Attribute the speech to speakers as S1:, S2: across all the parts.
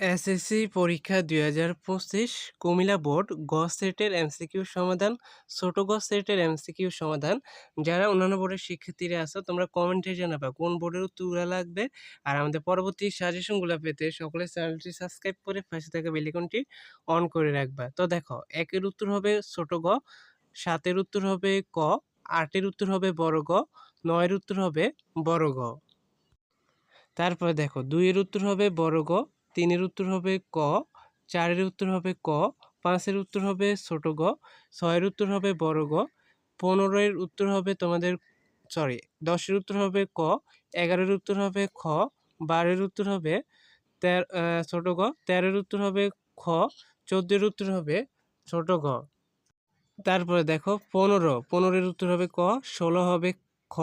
S1: SSC পরীক্ষা দুই হাজার পঁচিশ, কুমিল্লা বোর্ড গ সেটের এমসিকিউ সমাধান, ছোট গ সেটের এমসিকিউ সমাধান। যারা অন্যান্য বোর্ডের শিক্ষার্থীরা আছো, তোমরা কমেন্টে জানাবা কোন বোর্ডের উত্তরগুলো লাগবে। আর আমাদের পরবর্তী সাজেশনগুলো পেতে সকলে চ্যানেলটি সাবস্ক্রাইব করে পাশে থাকা বেলিকনটি অন করে রাখবা। তো দেখো, একের উত্তর হবে ছোট গ, সাতের উত্তর হবে ক, আটের উত্তর হবে বড় গ, নয়ের উত্তর হবে বড় গ। তারপরে দেখো, দুইয়ের উত্তর হবে বড় গ তিনের উত্তর হবে ক চারের উত্তর হবে ক পাঁচের উত্তর হবে ছোট গ ছয়ের উত্তর হবে বড় গ পনেরোর উত্তর হবে তোমাদের সরি দশের উত্তর হবে ক এগারোর উত্তর হবে খ বারোর উত্তর হবে তের ছোট গ তেরোর উত্তর হবে খ চোদ্দের উত্তর হবে ছোট গ তারপরে দেখো পনেরো পনেরোর উত্তর হবে ক ষোলো হবে খ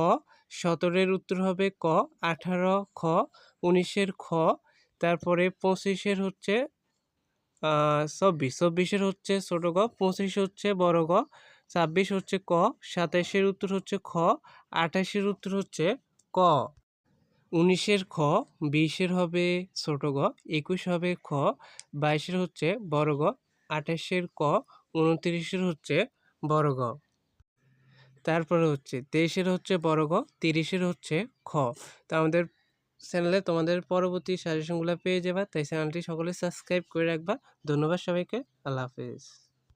S1: সতেরোর উত্তর হবে ক আঠারো খ উনিশের খ তারপরে পঁচিশের হচ্ছে চব্বিশ। চব্বিশের হচ্ছে ছোট গ, পঁচিশ হচ্ছে বড় গ, ছাব্বিশ হচ্ছে ক, সাতাশের উত্তর হচ্ছে খ, আঠাশের উত্তর হচ্ছে ক। উনিশের খ, বিশের হবে ছোট গ, একুশ হবে খ, বাইশের হচ্ছে বড় গ, আঠাশের ক, উনত্রিশের হচ্ছে বড় গ। তারপরে হচ্ছে তেইশের হচ্ছে বড় গ, তিরিশের হচ্ছে খ। তা আমাদের চ্যানেলে তোমাদের পরবর্তী সাজেশনগুলো পেয়ে যাবা। তাই চ্যানেলটি সকলে সাবস্ক্রাইব করে রাখবা। ধন্যবাদ সবাইকে। আল্লাহ হাফিজ।